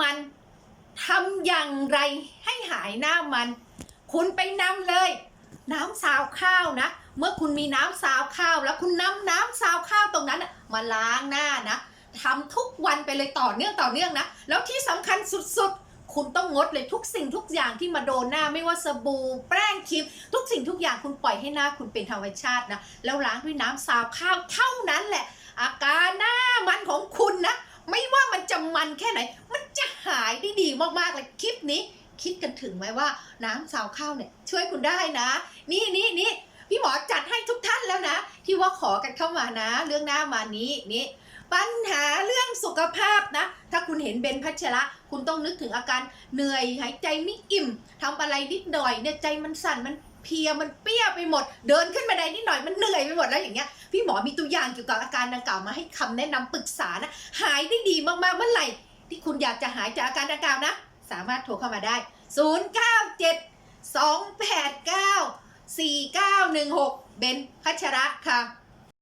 มันทำอย่างไรให้หายหน้ามัน คุณไปนำเลย น้ำซาวข้าวนะ เมื่อคุณมีน้ำซาวข้าว แล้วคุณนำน้ำซาวข้าวตรงนั้นมาล้างหน้านะทำทุกวันไปเลยต่อเนื่องต่อเนื่องนะ แล้วที่สำคัญสุดๆ คุณต้องงดเลยทุกสิ่งทุกอย่างที่มาโดนหน้าไม่ว่าสบู่แป้งครีมทุกสิ่งทุกอย่างคุณปล่อยให้หน้าคุณเป็นธรรมชาตินะ แล้วล้างด้วยน้ำซาวข้าวเท่านั้นแหละ อาการหน้ามันของคุณนะ ไม่ว่ามันจะมันแค่ไหนมัน หายได้ดีมากๆเลยคลิปนี้ คิดกันถึงไหมว่าน้ำซาวข้าวเนี่ยช่วยคุณได้นะ นี่นี่นี่พี่หมอจัดให้ทุกท่านแล้วนะ ที่ว่าขอกันเข้ามานะ เรื่องหน้ามานี้นี่ปัญหาเรื่องสุขภาพนะ ถ้าคุณเห็นเบนพัชระ คุณต้องนึกถึงอาการเหนื่อยหายใจไม่อิ่มทำอะไรนิดหน่อยเนี่ยใจมันสั่นมันเพียมันเปี้ยไปหมด เดินขึ้นบันไดนิดหน่อยมันเหนื่อยไปหมดแล้วอย่างเงี้ยพี่หมอมีตัวอย่างเกี่ยวกับอาการดังกล่าวมาให้คำแนะนำปรึกษานะหายได้ดีมากๆเมื่อไหร่ ที่คุณอยากจะหายจากอาการดังกล่าวนะ สามารถโทรเข้ามาได้ 097 289 4916 เบนพัชระค่ะ